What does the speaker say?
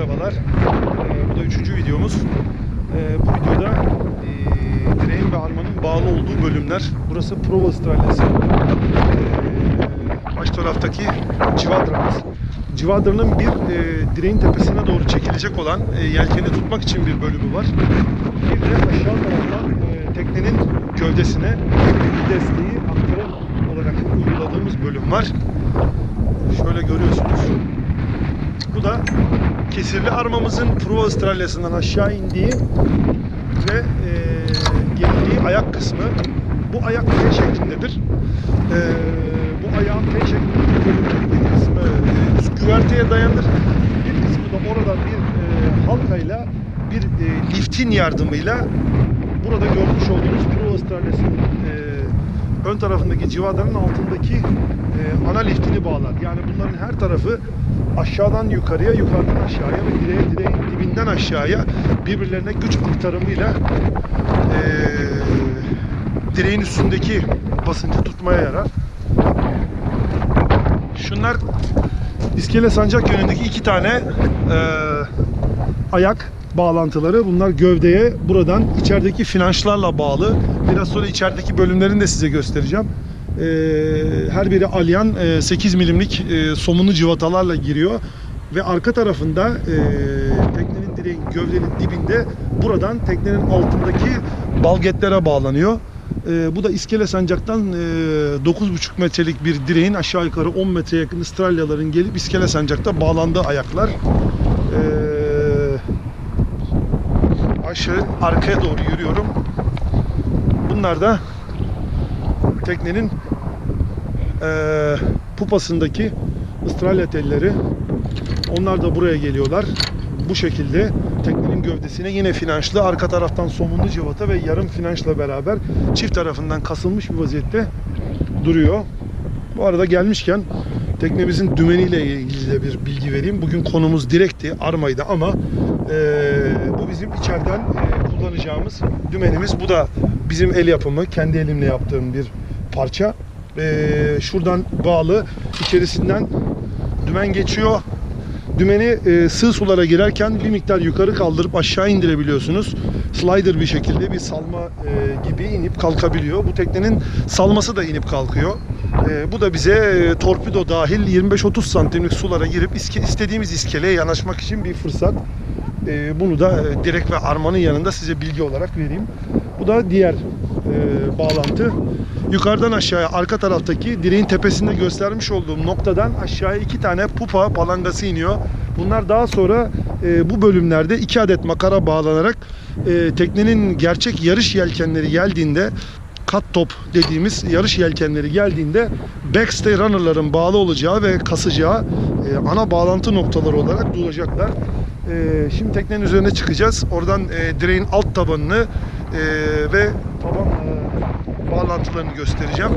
merhabalar. Ee, bu da üçüncü videomuz. Ee, bu videoda e, direğin ve armanın bağlı olduğu bölümler. Burası Prova Stralesi. Ee, baş taraftaki Civadramız. Civadranın bir e, direğin tepesine doğru çekilecek olan e, yelkeni tutmak için bir bölümü var. Bir de aşağı taraftan e, teknenin gövdesine desteği aktarım olarak uyguladığımız bölüm var. Şöyle görüyorsunuz. Bu da kesirli armamızın Prova Astralyası'ndan aşağı indiği ve e, geldiği ayak kısmı. Bu ayak T şeklindedir. E, bu ayağın T şeklindeki bölümünün bir kısmı e, güverteye dayanır. Bir kısmı da oradan bir e, halkayla bir e, liftin yardımıyla burada görmüş olduğunuz Prova Astralyası'nın e, ön tarafındaki civadanın altındaki e, ana liftini bağlar. Yani bunların her tarafı aşağıdan yukarıya, yukarıdan aşağıya ve direğe, direğin dibinden aşağıya birbirlerine güç aktarımıyla e, direğin üstündeki basıncı tutmaya yarar. Şunlar iskele sancak yönündeki iki tane e, ayak bağlantıları. Bunlar gövdeye buradan içerideki finançlarla bağlı. Biraz sonra içerideki bölümlerini de size göstereceğim. Ee, her biri alyan e, 8 milimlik e, somunu civatalarla giriyor ve arka tarafında e, teknenin direğin gövdenin dibinde buradan teknenin altındaki balgetlere bağlanıyor. E, bu da iskele sancaktan e, 9,5 metrelik bir direğin aşağı yukarı 10 metre yakın Astralyaların gelip iskele sancakta bağlandığı ayaklar. E, aşağı arkaya doğru yürüyorum. Bunlar da teknenin eee pupasındaki Astralya telleri. Onlar da buraya geliyorlar. Bu şekilde teknenin gövdesine yine finançlı arka taraftan somunlu cıvata ve yarım finançla beraber çift tarafından kasılmış bir vaziyette duruyor. Bu arada gelmişken teknemizin dümeniyle ilgili de bir bilgi vereyim. Bugün konumuz direkti, armaydı ama eee, bu bizim içeriden eee, kullanacağımız dümenimiz. Bu da bizim el yapımı, kendi elimle yaptığım bir parça. Eee, şuradan bağlı, içerisinden dümen geçiyor. Dümeni e, sığ sulara girerken bir miktar yukarı kaldırıp aşağı indirebiliyorsunuz. Slider bir şekilde bir salma e, gibi inip kalkabiliyor. Bu teknenin salması da inip kalkıyor. E, bu da bize e, torpido dahil 25-30 santimlik sulara girip iske, istediğimiz iskeleye yanaşmak için bir fırsat. E, bunu da e, direk ve armanın yanında size bilgi olarak vereyim. Bu da diğer e, bağlantı. Yukarıdan aşağıya arka taraftaki direğin tepesinde göstermiş olduğum noktadan aşağıya iki tane pupa palangası iniyor. Bunlar daha sonra e, bu bölümlerde iki adet makara bağlanarak e, teknenin gerçek yarış yelkenleri geldiğinde cut top dediğimiz yarış yelkenleri geldiğinde backstay runner'ların bağlı olacağı ve kasacağı e, ana bağlantı noktaları olarak duracaklar. E, şimdi teknenin üzerine çıkacağız. Oradan e, direğin alt tabanını ve taban e, bağlantılarını göstereceğim.